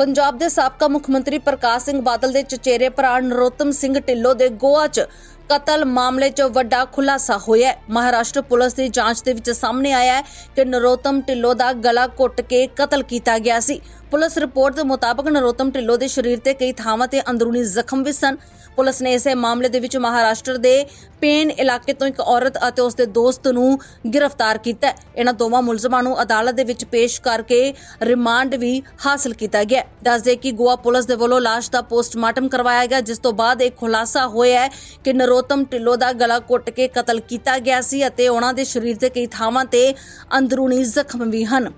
ਪੰਜਾਬ ਦੇ ਸਾਬਕਾ ਮੁੱਖ ਮੰਤਰੀ ਪ੍ਰਕਾਸ਼ ਸਿੰਘ ਬਾਦਲ ਦੇ ਚਚੇਰੇ ਭਰਾ ਨਰੋਤਮ ਸਿੰਘ ਢਿੱਲੋਂ ਦੇ ਗੋਆ 'ਚ ਕਤਲ ਮਾਮਲੇ 'ਚ ਵੱਡਾ ਖੁਲਾਸਾ ਹੋਇਆ ਮਹਾਰਾਸ਼ਟਰ ਪੁਲਿਸ ਦੀ ਜਾਂਚ ਦੇ ਵਿੱਚ ਸਾਹਮਣੇ ਆਇਆ ਹੈ ਕਿ ਨਰੋਤਮ ਢਿੱਲੋਂ ਦਾ ਗਲਾ ਘੁੱਟ ਕੇ ਕਤਲ ਕੀਤਾ ਗਿਆ ਸੀ। ਪੁਲਿਸ ਰਿਪੋਰਟ ਦੇ ਮੁਤਾਬਕ ਨਰੋਤਮ ਢਿੱਲੋਂ ਦੇ ਸਰੀਰ ਤੇ ਕਈ ਥਾਵਾਂ ਤੇ ਅੰਦਰੂਨੀ ਜ਼ਖਮ ਵੀ ਸਨ। ਪੁਲਿਸ ਨੇ ਇਸੇ ਮਾਮਲੇ ਦੇ ਵਿੱਚ ਮਹਾਰਾਸ਼ਟਰ ਦੇ ਪੇਨ ਇਲਾਕੇ ਤੋਂ ਇੱਕ ਔਰਤ ਅਤੇ ਉਸ ਦੇ ਦੋਸਤ ਨੂੰ ਗ੍ਰਿਫਤਾਰ ਕੀਤਾ ਇਹਨਾਂ ਦੋਵਾਂ ਮੁਲਜ਼ਮਾਂ ਨੂੰ ਅਦਾਲਤ ਦੇ ਵਿੱਚ ਪੇਸ਼ ਕਰਕੇ ਰਿਮਾਂਡ ਵੀ ਹਾਸਲ ਕੀਤਾ ਗਿਆ ਦੱਸਦੇ ਕਿ ਗੋਆ ਪੁਲਿਸ ਦੇ ਵੱਲੋਂ ਲਾਸ਼ ਦਾ ਪੋਸਟਮਾਰਟਮ ਕਰਵਾਇਆ ਗਿਆ, ਜਿਸ ਤੋਂ ਬਾਅਦ ਇਹ ਖੁਲਾਸਾ ਹੋਇਆ ਕਿ ਨਰੋਤਮ ਢਿੱਲੋਂ ਦਾ ਗਲਾ ਘੁੱਟ ਕੇ ਕਤਲ ਕੀਤਾ ਗਿਆ ਸੀ ਅਤੇ ਉਹਨਾਂ ਦੇ ਸਰੀਰ ਤੇ ਕਈ ਥਾਵਾਂ ਤੇ ਅੰਦਰੂਨੀ ਜ਼ਖਮ ਵੀ ਹਨ।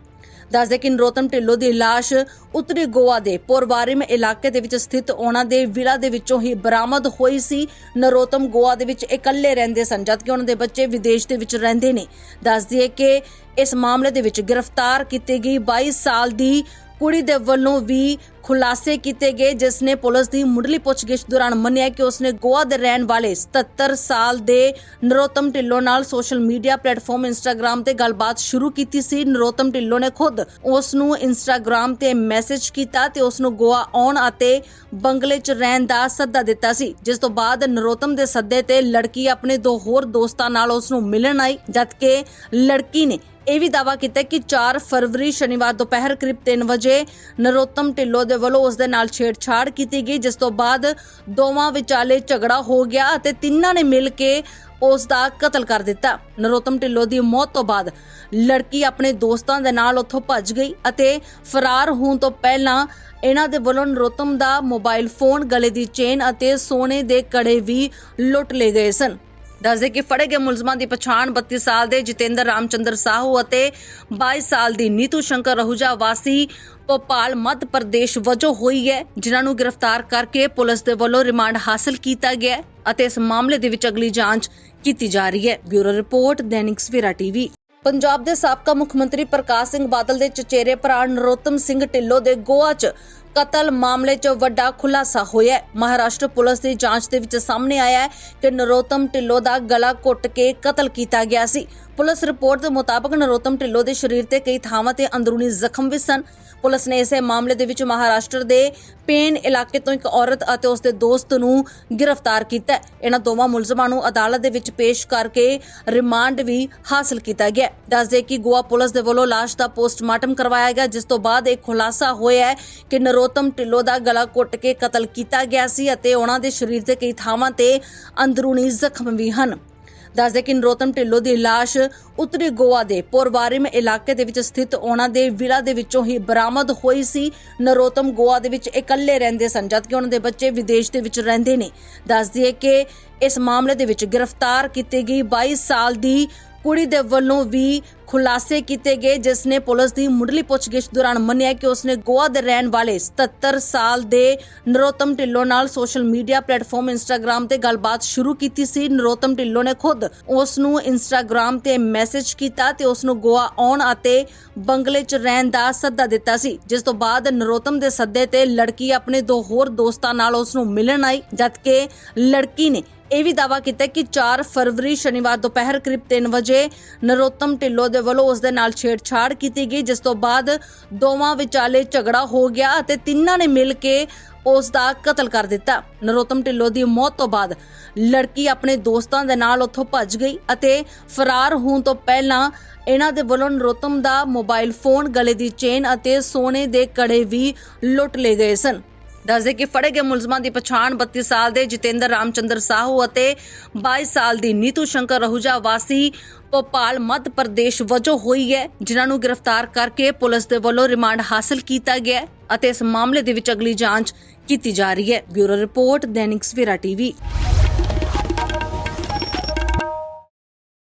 ਦੱਸਦੇ ਕਿ ਨਰੋਤਮ ਢਿੱਲੋਂ ਦੀ ਲਾਸ਼ ਉੱਤਰੀ ਗੋਆ ਦੇ ਪੋਰਵਾਰਿਮ ਇਲਾਕੇ ਦੇ ਵਿੱਚ ਸਥਿਤ ਉਹਨਾਂ ਦੇ ਵਿਲਾ ਦੇ ਵਿੱਚੋਂ ਹੀ ਬਰਾਮਦ ਹੋਈ ਸੀ। ਨਰੋਤਮ ਗੋਆ ਦੇ ਵਿੱਚ ਇਕੱਲੇ ਰਹਿੰਦੇ ਸਨ, ਜਦਕਿ ਉਹਨਾਂ ਦੇ ਬੱਚੇ ਵਿਦੇਸ਼ ਦੇ ਵਿੱਚ ਰਹਿੰਦੇ ਨੇ। ਦੱਸਦੀ ਦਈਏ ਕਿ ਇਸ ਮਾਮਲੇ ਦੇ ਵਿੱਚ ਗ੍ਰਿਫਤਾਰ ਕੀਤੀ ਗਈ 22 ਸਾਲ ਦੀ ਕੁੜੀ ਦੇ ਵੱਲੋਂ ਵੀ ਖੁਲਾਸੇ ਕੀਤੇ ਗਏ, ਜਿਸ ਨੇ ਪੁਲਿਸ ਦੀ ਮੁੱਢਲੀ ਪੁੱਛਗਿੱਛ ਦੌਰਾਨ ਮੰਨਿਆ ਕਿ ਉਸਨੇ ਗੋਆ ਦੇ ਰਹਿਣ ਵਾਲੇ 77 ਸਾਲ ਦੇ ਨਰੋਤਮ ਢਿੱਲੋਂ ਨਾਲ ਸੋਸ਼ਲ ਮੀਡੀਆ ਪਲੇਟਫਾਰਮ ਇੰਸਟਾਗ੍ਰam ਤੇ ਗੱਲਬਾਤ ਸ਼ੁਰੂ ਕੀਤੀ ਸੀ। ਨਰੋਤਮ ਢਿੱਲੋਂ ਨੇ ਖੁਦ ਉਸ ਨੂੰ ਇੰਸਟਾਗ੍ਰam ਤੇ ਮੈਸੇਜ ਕੀਤਾ ਤੇ ਉਸ ਨੂੰ ਗੋਆ ਆਉਣ ਅਤੇ ਬੰਗਲੇ 'ਚ ਰਹਿਣ ਦਾ ਸੱਦਾ ਦਿੱਤਾ ਸੀ, ਜਿਸ ਤੋਂ ਬਾਅਦ ਨਰੋਤਮ ਦੇ ਸੱਦੇ ਤੇ ਲੜਕੀ ਆਪਣੇ ਦੋ ਹੋਰ ਦੋਸਤਾਂ ਨਾਲ ਉਸ ਨੂੰ ਮਿਲਣ ਆਈ, ਜਦਕਿ ਲੜਕੀ ਨੇ ਇਹ ਵੀ ਦਾਵਾ ਕੀਤਾ ਕਿ 4 ਫਰਵਰੀ ਸ਼ਨੀਵਾਰ ਦੁਪਹਿਰ ਕਰੀਬ 3 ਵਜੇ ਨਰੋਤਮ ਢਿੱਲੋਂ ਦੇ ਵੱਲੋਂ ਉਸ ਦੇ ਨਾਲ ਛੇੜਛਾੜ ਕੀਤੀ ਗਈ, ਜਿਸ ਤੋਂ ਬਾਅਦ ਦੋਵਾਂ ਵਿਚਾਲੇ ਝਗੜਾ ਹੋ ਗਿਆ ਅਤੇ ਤਿੰਨਾਂ ਨੇ ਮਿਲ ਕੇ ਉਸ ਦਾ ਕਤਲ ਕਰ ਦਿੱਤਾ। ਨਰੋਤਮ ਢਿੱਲੋਂ ਦੀ ਮੌਤ ਤੋਂ ਬਾਅਦ ਲੜਕੀ ਆਪਣੇ ਦੋਸਤਾਂ ਦੇ ਨਾਲ ਉੱਥੋਂ ਭੱਜ ਗਈ ਅਤੇ ਫਰਾਰ ਹੋਣ ਤੋਂ ਪਹਿਲਾਂ ਇਹਨਾਂ ਦੇ ਵੱਲੋਂ ਨਰੋਤਮ ਦਾ ਮੋਬਾਈਲ ਫੋਨ, ਗਲੇ ਦੀ ਚੇਨ ਅਤੇ ਸੋਨੇ ਦੇ ਕੜੇ ਵੀ ਲੁੱਟ ਲਏ ਗਏ ਸਨ। ਦੱਸਦੇ ਕਿ ਫੜੇ ਗਏ ਮੁਲਜ਼ਮਾਂ ਦੀ ਪਛਾਣ 32 ਸਾਲ ਦੇ ਜਤਿੰਦਰ ਰਾਮਚੰਦਰ ਸਾਹੂ ਅਤੇ 22 ਸਾਲ ਦੀ ਨੀਤੂ ਸ਼ੰਕਰ ਰਹੂਜਾ ਵਾਸੀ ਭੋਪਾਲ ਮੱਧ ਪ੍ਰਦੇਸ਼ ਵਜੋਂ ਹੋਈ ਹੈ, ਜਿਨ੍ਹਾਂ ਨੂੰ ਗ੍ਰਿਫਤਾਰ ਕਰਕੇ ਪੁਲਿਸ ਦੇ ਵੱਲੋਂ ਰਿਮਾਂਡ ਹਾਸਲ ਕੀਤਾ ਗਿਆ ਅਤੇ ਇਸ ਮਾਮਲੇ ਦੇ ਵਿੱਚ ਅਗਲੀ ਜਾਂਚ ਕੀਤੀ ਜਾ ਰਹੀ ਹੈ। Bureau report, Dainik Savera TV. Punjab ਦੇ ਸਾਬਕਾ ਮੁੱਖ ਮੰਤਰੀ ਪ੍ਰਕਾਸ਼ ਸਿੰਘ ਬਾਦਲ ਦੇ ਚਚੇਰੇ ਭਰਾ ਨਰੋਤਮ ਸਿੰਘ ਢਿੱਲੋਂ ਦੇ ਗੋਆ 'ਚ ਕਤਲ ਮਾਮਲੇ 'ਚ ਵੱਡਾ ਖੁਲਾਸਾ ਹੋਇਆ ਹੈ। ਮਹਾਰਾਸ਼ਟਰ ਪੁਲਿਸ ਦੀ ਜਾਂਚ ਦੇ ਵਿੱਚ ਸਾਹਮਣੇ ਆਇਆ ਹੈ ਕਿ ਨਰੋਤਮ ਢਿੱਲੋਂ ਦਾ ਗਲਾ ਘੁੱਟ ਕੇ ਕਤਲ ਕੀਤਾ ਗਿਆ ਸੀ। ਪੁਲਿਸ ਰਿਪੋਰਟ ਦੇ ਮੁਤਾਬਕ ਨਰੋਤਮ ਢਿੱਲੋਂ ਦੇ ਸਰੀਰ ਤੇ ਕਈ ਥਾਵਾਂ ਤੇ ਅੰਦਰੂਨੀ ਜ਼ਖਮ ਵੀ ਸਨ। ਪੁਲਿਸ ਨੇ ਇਸੇ ਮਾਮਲੇ ਦੇ ਵਿੱਚ ਮਹਾਰਾਸ਼ਟਰ ਦੇ ਪੇਨ ਇਲਾਕੇ ਤੋਂ ਇੱਕ ਔਰਤ ਅਤੇ ਉਸ ਦੇ ਦੋਸਤ ਨੂੰ ਗ੍ਰਿਫਤਾਰ ਕੀਤਾ ਹੈ। ਇਹਨਾਂ ਦੋਵਾਂ ਮੁਲਜ਼ਮਾਂ ਨੂੰ ਅਦਾਲਤ ਦੇ ਵਿੱਚ ਪੇਸ਼ ਕਰਕੇ ਰਿਮਾਂਡ ਵੀ ਹਾਸਲ ਕੀਤਾ ਗਿਆ ਦੱਸਦੇ ਕਿ ਗੋਆ ਪੁਲਿਸ ਦੇ ਵੱਲੋਂ ਲਾਸ਼ ਦਾ ਪੋਸਟਮਾਰਟਮ ਕਰਵਾਇਆ ਗਿਆ, ਜਿਸ ਤੋਂ ਬਾਅਦ ਇਹ ਖੁਲਾਸਾ ਹੋਇਆ ਹੈ ਕਿ ਨਰੋਤਮ ਢਿੱਲੋਂ ਦਾ ਗਲਾ ਘੁੱਟ ਕੇ ਕਤਲ ਕੀਤਾ ਗਿਆ ਸੀ ਅਤੇ ਉਹਨਾਂ ਦੇ ਸਰੀਰ ਤੇ ਕਈ ਥਾਵਾਂ ਤੇ ਅੰਦਰੂਨੀ ਜ਼ਖਮ ਵੀ ਹਨ। ਦੱਸਦੇ ਕਿ ਨਰੋਤਮ ਢਿੱਲੋਂ ਦੀ ਲਾਸ਼ ਉੱਤਰੀ ਗੋਆ ਦੇ ਪੋਰਵਾਰਿਮ ਇਲਾਕੇ ਦੇ ਵਿੱਚ ਸਥਿਤ ਉਹਨਾਂ ਦੇ ਵਿਲਾ ਦੇ ਵਿੱਚੋਂ ਹੀ ਬਰਾਮਦ ਹੋਈ ਸੀ। ਨਰੋਤਮ ਗੋਆ ਦੇ ਵਿੱਚ ਇਕੱਲੇ ਰਹਿੰਦੇ ਸਨ, ਜਦਕਿ ਉਹਨਾਂ ਦੇ ਬੱਚੇ ਵਿਦੇਸ਼ ਦੇ ਵਿੱਚ ਰਹਿੰਦੇ ਨੇ। ਦੱਸਦੀ ਦਈਏ ਕਿ ਇਸ ਮਾਮਲੇ ਦੇ ਵਿੱਚ ਗ੍ਰਿਫਤਾਰ ਕੀਤੀ ਗਈ 22 ਸਾਲ ਦੀ ਕੁੜੀ ਦੇ ਵੱਲੋਂ ਵੀ ਖੁਲਾਸੇ ਕੀਤੇ ਗਏ, ਜਿਸ ਨੇ ਪੁਲਿਸ ਦੀ ਮੁੱਢਲੀ ਪੁੱਛਗਿੱਛ ਦੌਰਾਨ ਮੰਨਿਆ ਕਿ ਉਸਨੇ ਗੋਆ ਦੇ ਰਹਿਣ ਵਾਲੇ 77 ਸਾਲ ਦੇ ਨਰੋਤਮ ਢਿੱਲੋਂ ਨਾਲ ਸੋਸ਼ਲ ਮੀਡੀਆ ਪਲੇਟਫਾਰਮ ਇੰਸਟਾਗ੍ਰam ਤੇ ਗੱਲਬਾਤ ਸ਼ੁਰੂ ਕੀਤੀ ਸੀ। ਨਰੋਤਮ ਢਿੱਲੋਂ ਨੇ ਖੁਦ ਉਸ ਨੂੰ ਇੰਸਟਾਗ੍ਰam ਤੇ ਮੈਸੇਜ ਕੀਤਾ ਤੇ ਉਸ ਨੂੰ ਗੋਆ ਆਉਣ ਅਤੇ ਬੰਗਲੇ 'ਚ ਰਹਿਣ ਦਾ ਸੱਦਾ ਦਿੱਤਾ ਸੀ। ਜਿਸ ਤੋਂ ਬਾਅਦ ਨਰੋਤਮ ਦੇ ਸੱਦੇ ਤੇ ਲੜਕੀ ਆਪਣੇ ਦੋ ਹੋਰ ਦੋਸਤਾਂ ਨਾਲ ਉਸ ਨੂੰ ਮਿਲਣ ਆਈ, ਜਦਕਿ ਲੜਕੀ ਨੇ ਇਹ ਵੀ ਦਾਵਾ ਕੀਤਾ ਕਿ 4 ਫਰਵਰੀ ਸ਼ਨੀਵਾਰ ਦੁਪਹਿਰ ਕਰੀਬ 3 ਵਜੇ ਨਰੋਤਮ ਢਿੱਲੋਂ ਦੇ ਵੱਲੋਂ ਉਸ ਦੇ ਨਾਲ ਛੇੜਛਾੜ ਕੀਤੀ ਗਈ, ਜਿਸ ਤੋਂ ਬਾਅਦ ਦੋਵਾਂ ਵਿਚਾਲੇ ਝਗੜਾ ਹੋ ਗਿਆ ਅਤੇ ਤਿੰਨਾਂ ਨੇ ਮਿਲ ਕੇ ਉਸ ਦਾ ਕਤਲ ਕਰ ਦਿੱਤਾ। ਨਰੋਤਮ ਢਿੱਲੋਂ ਦੀ ਮੌਤ ਤੋਂ ਬਾਅਦ ਲੜਕੀ ਆਪਣੇ ਦੋਸਤਾਂ ਦੇ ਨਾਲ ਉੱਥੋਂ ਭੱਜ ਗਈ ਅਤੇ ਫਰਾਰ ਹੋਣ ਤੋਂ ਪਹਿਲਾਂ ਇਹਨਾਂ ਦੇ ਵੱਲੋਂ ਨਰੋਤਮ ਦਾ ਮੋਬਾਈਲ ਫੋਨ, ਗਲੇ ਦੀ ਚੇਨ ਅਤੇ ਸੋਨੇ ਦੇ ਕੜੇ ਵੀ ਲੁੱਟ ਲਏ ਗਏ ਸਨ। ਦੱਸਦੇ ਕਿ ਫੜੇ ਗਏ ਮੁਲਜ਼ਮਾਂ ਦੀ ਪਛਾਣ 32 ਸਾਲ ਦੇ ਜਤਿੰਦਰ ਰਾਮਚੰਦਰ ਸਾਹੂ ਅਤੇ 22 ਸਾਲ ਦੀ ਨੀਤੂ ਸ਼ੰਕਰ ਰਹੂਜਾ ਵਾਸੀ ਭੋਪਾਲ ਮੱਧ ਪ੍ਰਦੇਸ਼ ਵਜੋਂ ਹੋਈ ਹੈ, ਜਿਨ੍ਹਾਂ ਨੂੰ ਗ੍ਰਿਫਤਾਰ ਕਰਕੇ ਪੁਲਿਸ ਦੇ ਵੱਲੋਂ ਰਿਮਾਂਡ ਹਾਸਲ ਕੀਤਾ ਗਿਆ ਅਤੇ ਇਸ ਮਾਮਲੇ ਦੇ ਵਿੱਚ ਅਗਲੀ ਜਾਂਚ ਕੀਤੀ ਜਾ ਰਹੀ ਹੈ। Bureau report, Dainik Savera TV.